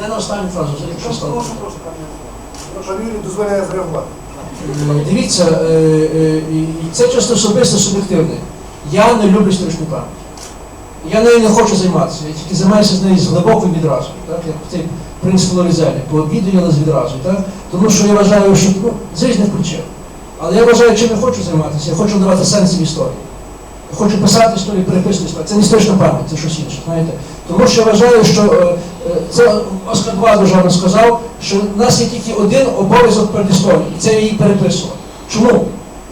Не на останню фразу, якщо стало. Дозволяє зреагувати. Е, Дивіться, е, е, це чисто особисто суб'єктивне. Я не люблю історичну пам'ять. Я нею не хочу займатися. Я тільки займаюся з нею з глибокою відразою, так? як цей принцип Лорізелі, пообідаю, але з відразою. Так? Тому що я вважаю, що ну, з різних причин. Але я вважаю, чим я хочу займатися, я хочу давати сенс в історії. Я хочу писати історію, переписувати історію. Це не історична пам'ять, це щось інше. Знаєте? Тому що я вважаю, що це Оскар дуже гарно сказав, що в нас є тільки один обов'язок перед історією, і це її переписувати. Чому?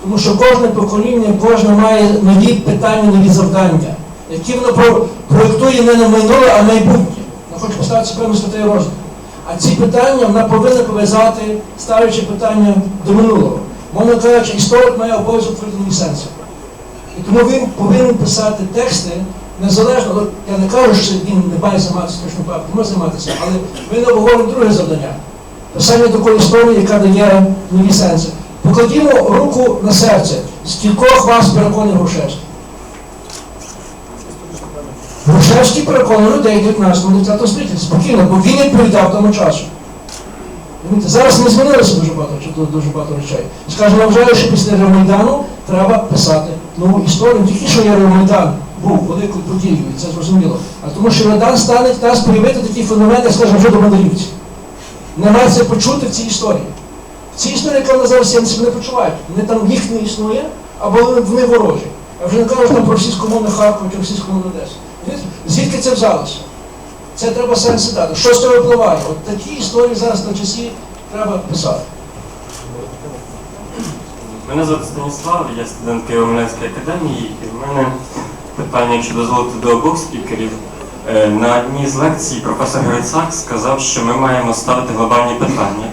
Тому що кожне покоління, кожне має нові питання, нові завдання, які воно про- проєктує не на минуле, а майбутнє. Вона хоче поставити певну статтею розвитку. А ці питання вона повинна пов'язати, ставлячи питання до минулого. Мовно кажучи, історик має обов'язок творити сенси. І тому він повинен писати тексти незалежно, я не кажу, що він не має займатися точно правду, може займатися, але ми не обговоримо друге завдання. Писання такої історії, яка дає нові сенси. Покладімо руку на серце, скількох вас переконує Грушевський. Грушевський переконує людей 19-20 століття, спокійно, бо він відповідав тому часу. Зараз не змінилося дуже багато, дуже- багато речей. Скажімо, я вважаю, що після Євромайдану треба писати нову історію. Тільки що Євромайдан був великою подією, це зрозуміло. А тому що Євромайдан стане нас проявити такі феномен, як скажімо, вже до мандрівці. Немає це почути в цій історії. В цій історії, яка зараз себе не почувають. Вони там їх не існує, або вони- вони ворожі. Я вже не кажу там про російськомовне Харкова чи російськомовне Одесу. Звідки це взялося? Це треба сенси дати. Що з цього випливає? От такі історії зараз на часі треба писати. Мене звати Станіслав, я студент Києво-Мілянської академії, і в мене питання, якщо дозволити до обох спікерів. Е, На одній з лекцій професор Грицак сказав, що ми маємо ставити глобальні питання.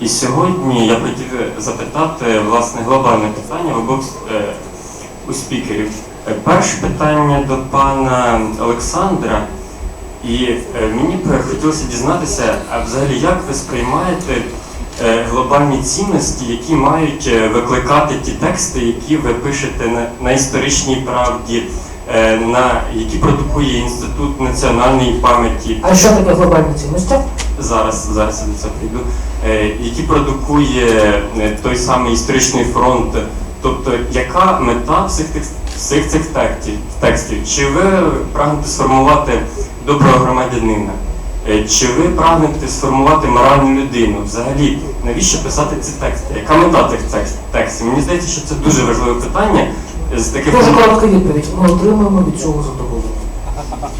І сьогодні я хотів запитати власне глобальне питання в обох е, у спікерів. Е, Перше питання до пана Олександра. І е, мені б хотілося дізнатися, а взагалі як ви сприймаєте е, глобальні цінності, які мають е, викликати ті тексти, які ви пишете на, історичній правді, е, на які продукує інститут національної пам'яті А що таке глобальні цінності? зараз, зараз я до цього прийду, е, які продукує е, той самий історичний фронт. Тобто, яка мета всіх тих всіх цих текстів, текстів? Чи ви прагнете сформувати доброго громадянина? Е, Чи ви прагнете сформувати моральну людину? Взагалі, навіщо писати ці тексти? Яка мета цих текстів? Мені здається, що це дуже важливе питання. З таких Дуже коротка відповідь. Ми отримуємо від цього задоволення.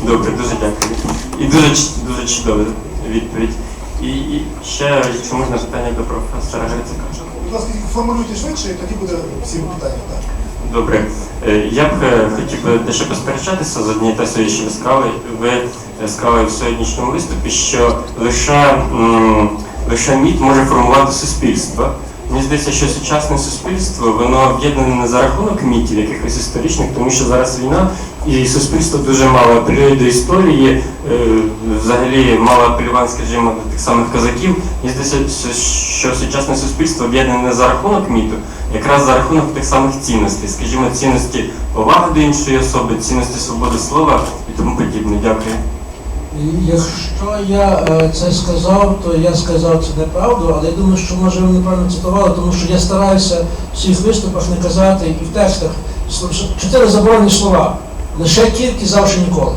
Добре, дуже дякую. І дуже, ч- дуже чудова відповідь. І, і ще, якщо можна, питання до професора Грицика. Будь ласка, формулюйте швидше, і тоді буде всі питання. Так. Добре. Е, Я б е, хотів би дещо посперечатися з однією та що ви сказали. Ви е, сказали в сьогоднішньому виступі, що лише, лише міт може формувати суспільство. Мені здається, що сучасне суспільство воно об'єднане не за рахунок мітів, якихось історичних, тому що зараз війна, і суспільство дуже мало апелює до історії, е, взагалі мало апелювань, скажімо, до тих самих козаків. Мені здається, що сучасне суспільство об'єднане не за рахунок міту, якраз за рахунок тих самих цінностей, скажімо, цінності поваги до іншої особи, цінності свободи слова і тому подібне. Дякую. Якщо я е, це сказав, то я сказав це неправду, але я думаю, що може ви неправильно цитували, тому що я стараюся в своїх виступах не казати і в текстах чотири заборонені слова. Лише тільки, завжди ніколи.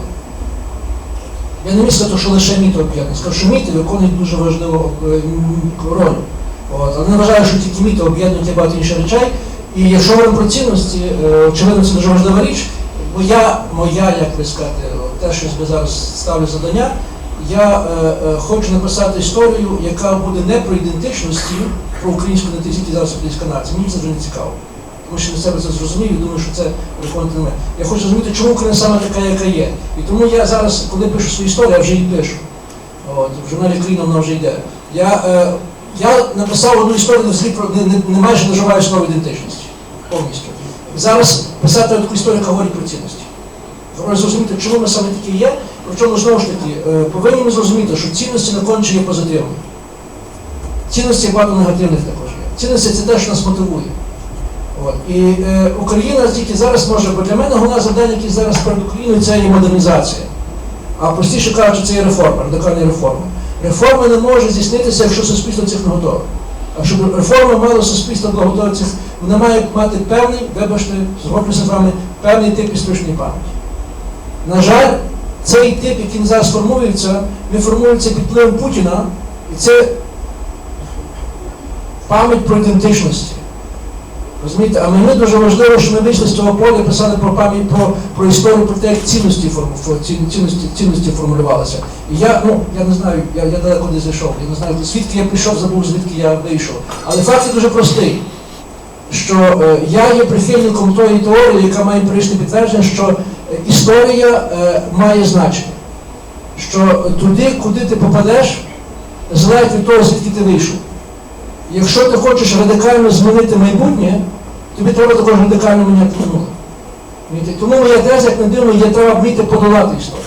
Я не міг сказати, що лише міти об'єднані. Скажу, що міти виконують дуже важливу е, роль. От. Але не вважаю, що тільки міти об'єднують багато інших речей. І якщо говоримо про цінності, е, очевидно, це дуже важлива річ. Бо я, моя, як ви сказати, те, що я зараз ставлю завдання, я е, е, хочу написати історію, яка буде не про ідентичності, про українську ідентичність зараз українська нація. Мені це вже не цікаво. Тому що для себе це зрозумів і думаю, що це переконати не мене. Я хочу зрозуміти, чому Україна саме така, яка є. І тому я зараз, коли пишу свою історію, я вже її пишу. От, в журналі Країна вона вже йде. Я, е, я написав одну історію, про- не, не, не майже не слово ідентичності. Повністю. Зараз писати таку історію, яка говорить про цінності. Треба зрозуміти, чому ми саме такі є, причому знову ж таки, е, повинні ми зрозуміти, що цінності на конче є позитивні. Цінності багато негативних також є. Цінності це те, що нас мотивує. От. І е, Україна тільки зараз може, бо для мене головне завдання, яке зараз перед Україною, це є модернізація. А простіше кажучи, це є реформа, радикальна реформа. Реформа не може здійснитися, якщо суспільство цих не готове. А щоб реформа мала суспільство цих, вона має мати певний, вибачте, згоджуся з вами, певний тип історичної пам'яті. На жаль, цей тип, який зараз формується, він формується під впливом Путіна, і це пам'ять про ідентичності. Розумієте, а мені дуже важливо, що ми вийшли з цього поля писали про пам'ять про, про історію, про те, як цінності, цінності, цінності формулювалися. І я, ну, я не знаю, я, я далеко не зайшов, я не знаю, звідки я прийшов, забув, звідки я вийшов. Але факт є дуже простий, що е, я є прихильником тої теорії, яка має empіричне підтвердження, що історія е, має значення. Що туди, куди ти попадеш, залежить від того, звідки ти вийшов. Якщо ти хочеш радикально змінити майбутнє, тобі треба також радикально міняти минуле. Тому моя теза, як не дивно, є треба вміти подолати історію.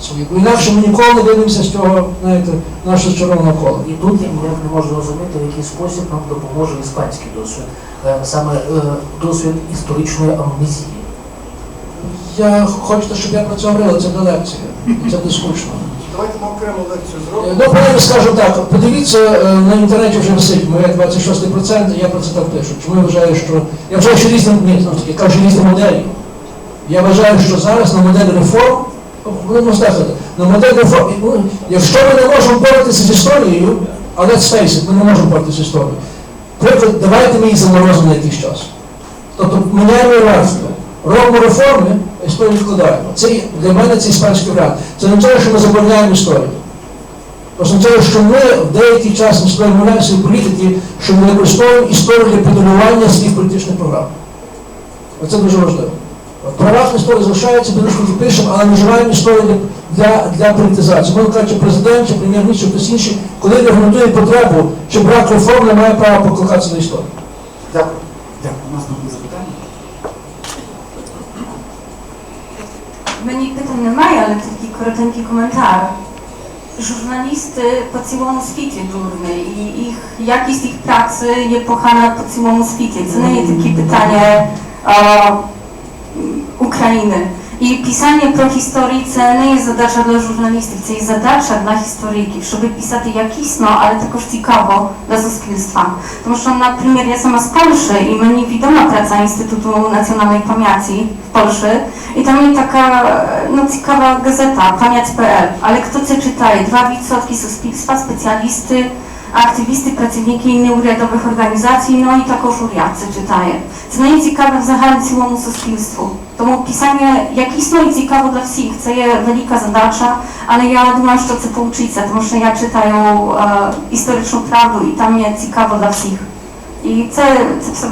свою. Бо інакше ми ніколи не вийдемося з цього, знаєте, нашого червоного кола. І тут я ніяк не можу розуміти, в який спосіб нам допоможе іспанський досвід, Е, саме е, досвід історичної амнезії. Я хочете, щоб я про це говорила, це не лекція, це не скучно. Давайте ми окрему лекцію Е, зробимо. Ну, принаймні скажу так, подивіться, е, на інтернеті вже висить моє 26%, я про це так пишу. Чому я вважаю, що. Я вважаю, що різні, ні, знову таки, кажу різні моделі. Я вважаю, що зараз на модель реформ, будемо сказати, на модель реформ, ну, якщо ми не можемо боротися з історією, а let's face it, ми не можемо боротися з історією. Приклад, давайте ми їх заморозимо на якийсь час. Тобто міняємо ієрархію. Робимо реформи, історію відкладаємо. Це для мене це іспанський варіант. Це не означає, що ми забороняємо історію. Означає, що ми в деякий час ми сприймаємо свої політики, що ми використовуємо історію для підривання своїх політичних програм. Оце дуже важливо. Права історії залишаються, ми пишемо, але не вживаємо історію для, для політизації. Можна кажучи, президент чи прем'єр-міністр, хтось інший, коли регламентує потребу, чи брак реформ не має права покликатися на історію. Дякую. Дякую. Наступне запитання. Мені питань немає, але такий коротенький коментар. Журналісти по цілому світі дурні, і їх якість їх праці є погана по цілому світі. Це не є такі питання а, м, України. І писання про історію це не є задача для журналістів, це є задача для істориків, щоб писати якісно, але також цікаво для суспільства. Тому що, наприклад, я sama z Polszy i mnie widoma praca Instytutu Nacjonalnej Pamięci w Polsce i tam jest taka no, ciekawa gazeta, pamięć.pl, ale kto це czytaje? 2% суспільства, спеціалісти, активісти, працівники неурядових організацій, ну і також уряд це читає. Це не є цікаве взагалі цілому суспільству. Тому писання якісно і цікаво для всіх, це є велика задача, але я думаю, що це получиться, тому що я читаю е, історичну правду і там є цікаво для всіх. І це, це все